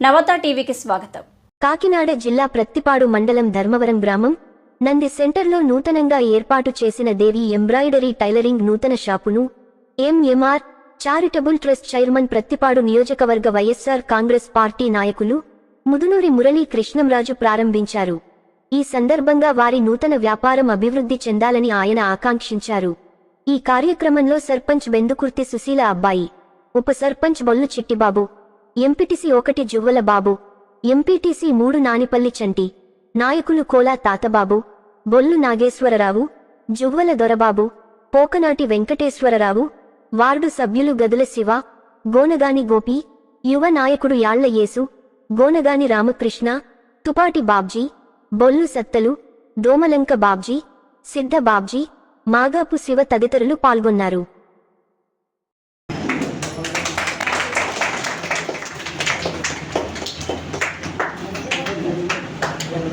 నవత టీవీకి స్వాగతం. కాకినాడ జిల్లా ప్రత్తిపాడు మండలం ధర్మవరం గ్రామం నంది సెంటర్లో నూతనంగా ఏర్పాటు చేసిన దేవి ఎంబ్రాయిడరీ టైలరింగ్ నూతన షాపును MMR charitable trust chairman Prathipadu నియోజకవర్గ వైఎస్సార్ కాంగ్రెస్ పార్టీ నాయకులు ముదునూరి మురళీ కృష్ణంరాజు ప్రారంభించారు. ఈ సందర్భంగా వారి నూతన వ్యాపారం అభివృద్ధి చెందాలని ఆయన ఆకాంక్షించారు. ఈ కార్యక్రమంలో సర్పంచ్ బెందుకుర్తి సుశీల అబ్బాయి ఉప సర్పంచ్ బొల్లు చిట్టిబాబు ఎంపీటీసీ ఒకటి జువ్వల బాబు ఎంపీటీసీ మూడు నానిపల్లి చంటి నాయకులు కోలా తాతబాబు బొల్లు నాగేశ్వరరావు జువ్వల దొరబాబు పోకనాటి వెంకటేశ్వరరావు వార్డు సభ్యులు గదుల శివ గోనగాని గోపి యువ నాయకుడు యాళ్ళ యేసు గోనగాని రామకృష్ణ తుపాటి బాబ్జీ బొల్లు సత్తలు దోమలంక బాబ్జీ సిద్ధ బాబ్జీ మాగాపు శివ తదితరులు పాల్గొన్నారు.